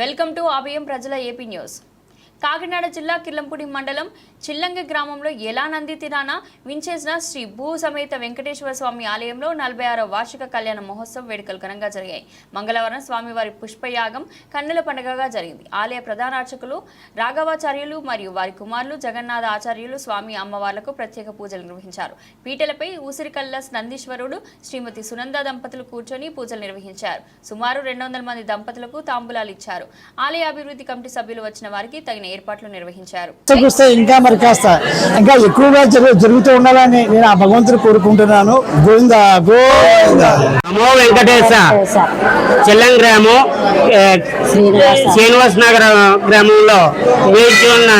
Welcome to ఆబిఎం ప్రజల AP news. Kakinada జిల్లా కిల్లంపూడి మండలం చిల్లంగి గ్రామంలో ఎలా నంది తిరాన? వించేసిన శ్రీ భూ సమేత వెంకటేశ్వర స్వామి ఆలయంలో నలభై ఆరో వార్షిక కళ్యాణ మహోత్సవ వేడుకలు ఘనంగా జరిగాయి. మంగళవారం స్వామివారి పుష్పయాగం కన్నుల పండుగగా జరిగింది. ఆలయ ప్రధాన అర్చకులు రాఘవాచార్యులు మరియు వారి కుమారులు జగన్నాథ ఆచార్యులు స్వామి అమ్మవార్లకు ప్రత్యేక పూజలు నిర్వహించారు. పీటలపై ఊసిరికల్ల నందీశ్వరుడు శ్రీమతి సునంద దంపతులు కూర్చొని పూజలు నిర్వహించారు. సుమారు రెండు వందల మంది దంపతులకు తాంబూలాలు ఇచ్చారు. ఆలయ అభివృద్ధి కమిటీ సభ్యులు వచ్చిన వారికి తగిన ఏర్పాట్లు నిర్వహించారు. చూస్తే ఇంకా మరి కాస్త ఇంకా ఎక్కువగా జరుగు జరుగుతూ ఉండాలని నేను ఆ భగవంతుని కోరుకుంటున్నాను. గోవింద గోవింద. నమో వెంకటేశ. చెల్లం గ్రామం శ్రీనివాస. నగర్ గ్రామంలో వేచి ఉన్న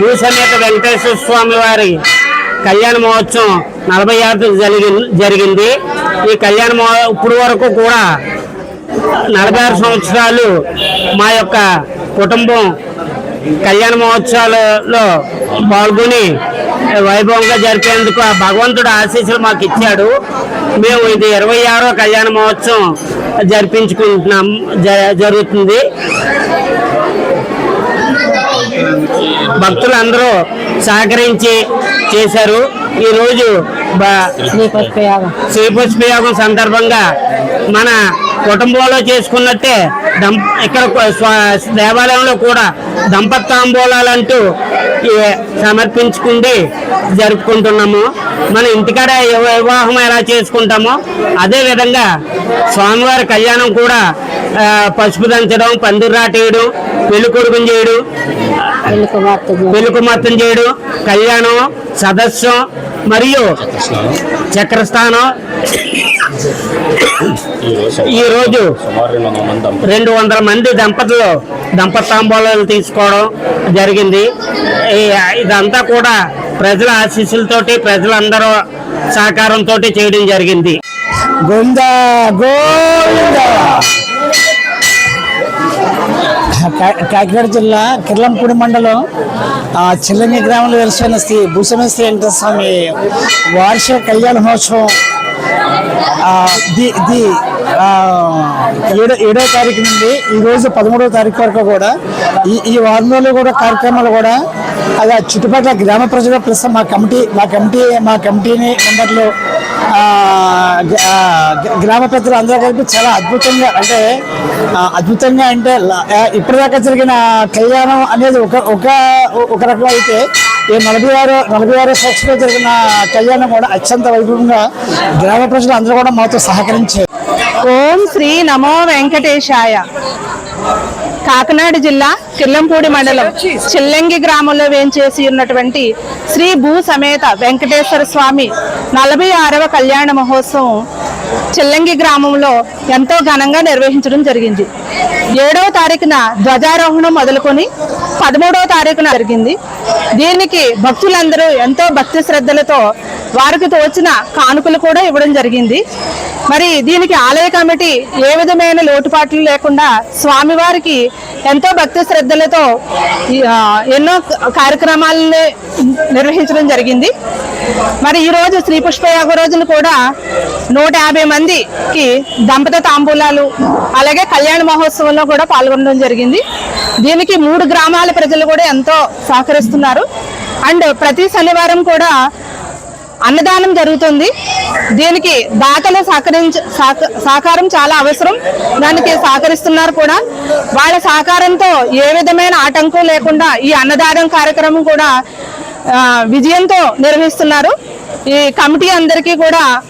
భూసమేత వెంకటేశ్వర స్వామి వారి కళ్యాణ మహోత్సవం నలభై ఆరు జరిగి జరిగింది. ఈ కళ్యాణ మహో ఇప్పుడు వరకు కూడా నలభై ఆరు సంవత్సరాలు మా యొక్క కుటుంబం కళ్యాణ మహోత్సవాలలో పాల్గొని వైభవంగా జరిపేందుకు ఆ భగవంతుడు ఆశీస్సులు మాకు ఇచ్చాడు. మేము ఇది ఇరవై ఆరో కళ్యాణ మహోత్సవం జరిపించుకుంటున్నాం. జరుగుతుంది. భక్తులందరూ సహకరించి చేశారు. ఈరోజు శ్రీపుష్పయోగం సందర్భంగా మన కుటుంబంలో చేసుకున్నట్టే దంప ఇక్కడ దేవాలయంలో కూడా దంపతాంబూలాలంటూ ఈ సమర్పించుకుంది జరుపుకుంటున్నాము. మన ఇంటికాడ వివ- వివాహం ఎలా చేసుకుంటామో అదే విధంగా స్వామివారి కళ్యాణం కూడా పసుపు దంచడం పందిర్రాటేయడం పెళ్ళి కొడుకుని చేయడం. పెళ్ళి కుమార్తెను చేయడం కళ్యాణం సదస్సు మరియు చక్రస్థానం ఈ రోజు రెండు వందల మంది దంపతులు దంపతాంబోళాలు తీసుకోవడం జరిగింది. ఇదంతా కూడా ప్రజల ఆశీస్సులతోటి ప్రజలందరూ సహకారంతో చేయడం జరిగింది. గోవింద గోవిందా! కాకినాడ జిల్లా కిర్లంపూడి మండలం చిల్లని చిల్లంగి గ్రామంలో వెలిసిన శ్రీ భూసమే శ్రీ వెంకటస్వామి స్వామి వార్షిక కళ్యాణ మహోత్సవం ఇది ది ఏడో ఏడో తారీఖు నుండి ఈరోజు పదమూడవ తారీఖు వరకు కూడా ఈ ఈ వారం రోజులు కూడా కార్యక్రమాలు కూడా అలా చుట్టుపక్కల గ్రామ ప్రజలు ప్లస్ మా కమిటీ మా కమిటీ మా కమిటీని మెంబర్లు గ్రామ పెద్దలు అందరూ కలిపి చాలా అద్భుతంగా అంటే అద్భుతంగా అంటే ఇప్పటిదాకా జరిగిన కళ్యాణం అనేది ఒక ఒక ఒక రకం అయితే ఈ నలభై ఆరు నలభై ఆరు సంవత్సరంలో జరిగిన కళ్యాణం కూడా అత్యంత వైభవంగా గ్రామ ప్రజలు అందరూ కూడా మాతో సహకరించారు. ఓం శ్రీ నమో వెంకటేశాయ. కాకినాడ జిల్లా కిల్లంపూడి మండలం చిల్లంగి గ్రామంలో వేంచేసి ఉన్నటువంటి శ్రీ భూ సమేత వెంకటేశ్వర స్వామి నలభై ఆరవ కళ్యాణ మహోత్సవం చిల్లంగి గ్రామంలో ఎంతో ఘనంగా నిర్వహించడం జరిగింది. ఏడవ తారీఖున ధ్వజారోహణం మొదలుకొని పదమూడవ తారీఖున జరిగింది. దీనికి భక్తులందరూ ఎంతో భక్తి శ్రద్ధలతో వారికి తోచిన కానుకలు కూడా ఇవ్వడం జరిగింది. మరి దీనికి ఆలయ కమిటీ ఏ విధమైన లోటుపాట్లు లేకుండా స్వామివారికి ఎంతో భక్తి శ్రద్ధలతో ఎన్నో కార్యక్రమాలని నిర్వహించడం జరిగింది. మరి ఈ రోజు శ్రీ పుష్పయాగ రోజును కూడా నూట యాభై మందికి దంపత తాంబూలాలు అలాగే కళ్యాణ మహోత్సవంలో కూడా పాల్గొనడం జరిగింది. దీనికి మూడు గ్రామాల ప్రజలు కూడా ఎంతో సహకరిస్తున్నారు. అండ్ ప్రతి శనివారం కూడా అన్నదానం జరుగుతుంది. దీనికి దాతలు సహకరించ సహక- సహకారం చాలా అవసరం. దానికి సహకరిస్తున్నారు కూడా. వాళ్ళ సహకారంతో ఏ విధమైన ఆటంకం లేకుండా ఈ అన్నదానం కార్యక్రమం కూడా విజయంతో నిర్వహిస్తున్నారు. ఈ కమిటీ అందరికీ కూడా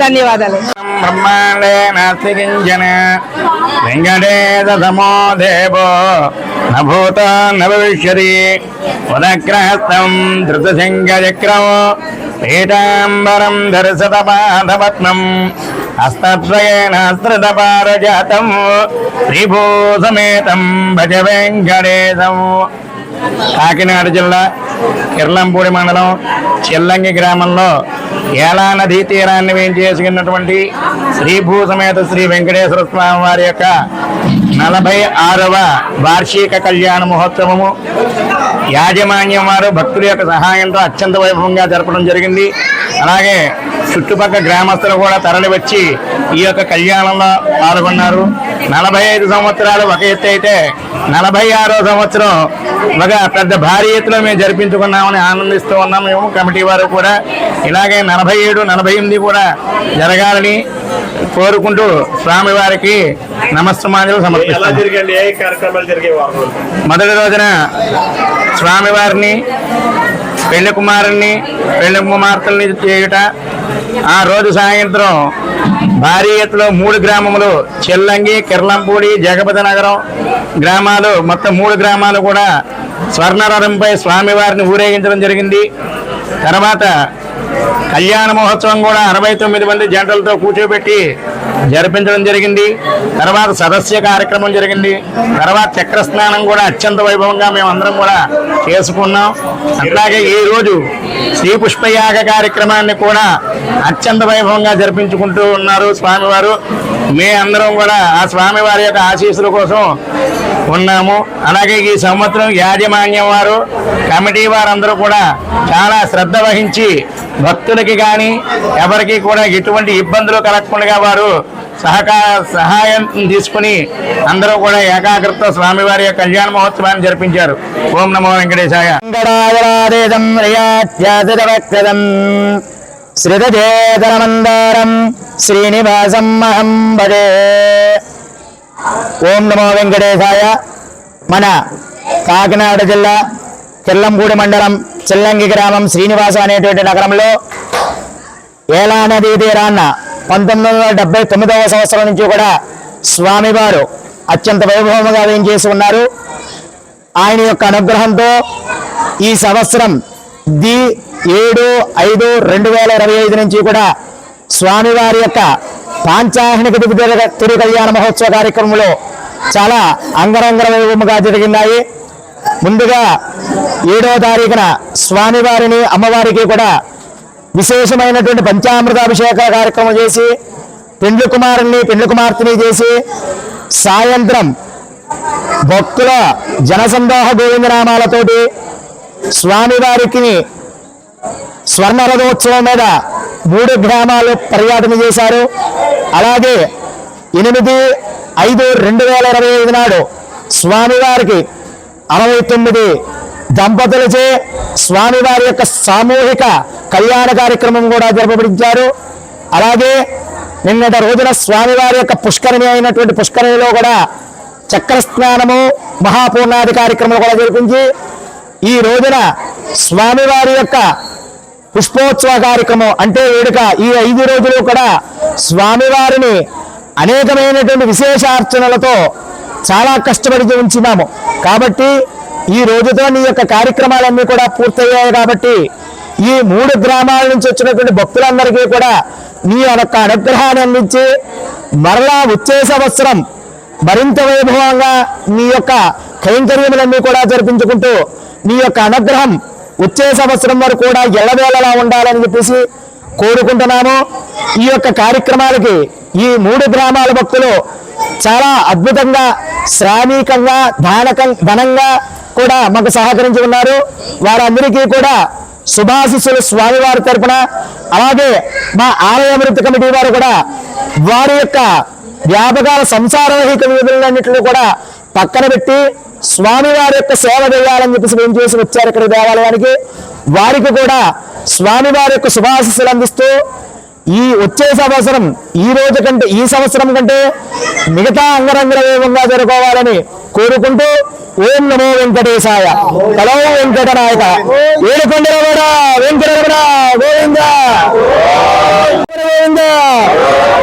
ధన్యవాదాలు. బ్రహ్మాండే నాస్తి కించన వెంకటేశ సమో దేవో నభూత నభవిష్యతి ఉదగ్రహస్థం త్రిభూసమేతం భజ వెంకటేశం. కాకినాడ జిల్లా కిర్లంపూడి మండలం చిల్లంగి గ్రామంలో ఏలా నదీ తీరాన్ని వేయించేసుకున్నటువంటి శ్రీభూ సమేత శ్రీ వెంకటేశ్వర స్వామి వారి యొక్క నలభై ఆరవ వార్షిక కళ్యాణ మహోత్సవము. యాజమాన్యం వారు భక్తుల యొక్క సహాయంతో అత్యంత వైభవంగా జరపడం జరిగింది. అలాగే చుట్టుపక్కల గ్రామస్తులు కూడా తరలివచ్చి ఈ యొక్క కళ్యాణంలో పాల్గొన్నారు. నలభై ఐదు సంవత్సరాలు ఒక ఎత్తు అయితే నలభై ఆరో సంవత్సరం. ఒక పెద్ద భారీ ఎత్తులో మేము జరిపించుకున్నామని ఆనందిస్తూ ఉన్నాం మేము కమిటీ వారు కూడా. ఇలాగే నలభై ఏడు నలభై ఎనిమిది కూడా జరగాలని కోరుకుంటూ స్వామివారికి నమస్సమాజులు ఎలా సమర్పిస్తాం మొదటి రోజున స్వామివారిని పెళ్ళి కుమారుణ్ణి పెళ్ళి కుమార్తెల్ని చేయుట ఆ రోజు సాయంత్రం భారీ ఎత్తులో మూడు గ్రామములు చెల్లంగి కిర్లంపూడి జగపతి నగరం గ్రామాలు మొత్తం మూడు గ్రామాలు కూడా స్వర్ణరథంపై స్వామివారిని ఊరేగించడం జరిగింది. తర్వాత కళ్యాణ మహోత్సవం కూడా అరవై తొమ్మిది మంది జంటలతో కూర్చోబెట్టి జరిపించడం జరిగింది. తర్వాత సదస్య కార్యక్రమం జరిగింది. తర్వాత చక్ర స్నానం కూడా అత్యంత వైభవంగా మేమందరం కూడా చేసుకున్నాం. అట్లాగే ఈరోజు శ్రీ పుష్పయాగ కార్యక్రమాన్ని కూడా అత్యంత వైభవంగా జరిపించుకుంటూ ఉన్నారు స్వామివారు. మే అందరం కూడా ఆ స్వామివారి యొక్క ఆశీస్సుల కోసం ఉన్నాము. అలాగే ఈ సంవత్సరం యాజమాన్యం వారు కమిటీ వారందరూ కూడా చాలా శ్రద్ధ వహించి భక్తులకి కానీ ఎవరికి కూడా ఎటువంటి ఇబ్బందులు కలగకుండా వారు సహకార సహాయం తీసుకుని అందరూ కూడా ఏకాగ్రత స్వామివారి యొక్క కళ్యాణ మహోత్సవాన్ని జరిపించారు. ఓం నమో వెంకటేశాయ. శ్రీతజేతరమందారం శ్రీనివాసం మహం భజే ఓం నమో వెంకటేశాయ మన కాకినాడ జిల్లా కిల్లంపూడి మండలం చిల్లంగి గ్రామం శ్రీనివాస అనేటువంటి నగరంలో ఏలా నదీ తీరాన్న పంతొమ్మిది వందల డెబ్బై తొమ్మిదవ సంవత్సరం నుంచి కూడా స్వామివారు అత్యంత వైభవంగా వేయించేసి ఉన్నారు. ఆయన యొక్క అనుగ్రహంతో ఈ సంవత్సరం ది ఏడు ఐదు రెండు వేల ఇరవై ఐదు నుంచి కూడా స్వామివారి యొక్క పాంచాహ్నిక తిరు కళ్యాణ మహోత్సవ కార్యక్రమంలో చాలా అంగరంగ వైభవముగా జరిగినాయి. ముందుగా ఏడవ తారీఖున స్వామివారిని అమ్మవారికి కూడా విశేషమైనటువంటి పంచామృతాభిషేక కార్యక్రమం చేసి పెండ్లు కుమారుని పెండ్లు కుమార్తెని చేసి సాయంత్రం భక్తుల జనసందోహ గోవిందనామాలతోటి స్వామివారికి స్వర్ణ రథోత్సవం మీద మూడు గ్రామాలు పర్యటన చేశారు. అలాగే ఎనిమిది ఐదు రెండు వేల ఇరవై ఐదు నాడు స్వామివారికి అరవై తొమ్మిది దంపతులచే స్వామివారి యొక్క సామూహిక కళ్యాణ కార్యక్రమం కూడా జరపబడించారు. అలాగే నిన్నటి రోజున స్వామివారి యొక్క పుష్కరిణి అయినటువంటి పుష్కరిణిలో కూడా చక్ర స్నానము మహాపూర్ణాది కార్యక్రమం కూడా జరిపించి ఈ రోజున స్వామివారి యొక్క పుష్పోత్సవ కార్యక్రమం అంటే వేడుక ఈ ఐదు రోజులు కూడా స్వామివారిని అనేకమైనటువంటి విశేషార్చనలతో చాలా కష్టపడి ఉంచినాము కాబట్టి ఈ రోజుతో నీ యొక్క కార్యక్రమాలన్నీ కూడా పూర్తయ్యాయి కాబట్టి ఈ మూడు గ్రామాల నుంచి వచ్చినటువంటి భక్తులందరికీ కూడా నీ యొక్క అనుగ్రహాన్ని అందించి మరలా వచ్చే సంవత్సరం మరింత వైభవంగా నీ యొక్క కైంకర్యములన్నీ కూడా జరిపించుకుంటూ నీ యొక్క అనుగ్రహం వచ్చే సంవత్సరం వరకు కూడా ఎల్లవేళలా ఉండాలని చెప్పేసి కోరుకుంటున్నాము. ఈ యొక్క కార్యక్రమాలకి ఈ మూడు గ్రామాల భక్తులు చాలా అద్భుతంగా శ్రామికంగా ధానకం ధనంగా కూడా మాకు సహకరించి ఉన్నారు. వారందరికీ కూడా శుభాశిస్సులు స్వామివారి తరపున. అలాగే మా ఆలయ అభివృద్ధి కమిటీ వారు కూడా వారి యొక్క వ్యాపకాల సంసారహిక విధులన్నింటినీ కూడా పక్కన పెట్టి స్వామివారి యొక్క సేవ చేయాలని చెప్పేసి ఏం చేసి వచ్చారు ఇక్కడ దేవాలయానికి. వారికి కూడా స్వామివారి యొక్క శుభాశిస్సులు అందిస్తూ ఈ వచ్చే సంవత్సరం ఈ రోజు కంటే ఈ సంవత్సరం కంటే మిగతా అంగరంగ వేగంగా జరుపుకోవాలని కోరుకుంటూ ఓం నమో వెంకటేశాయ. హలో వెంకటనాయక. ఏడుకొండరమణ వెంకటరమణ గోవింద గోవింద.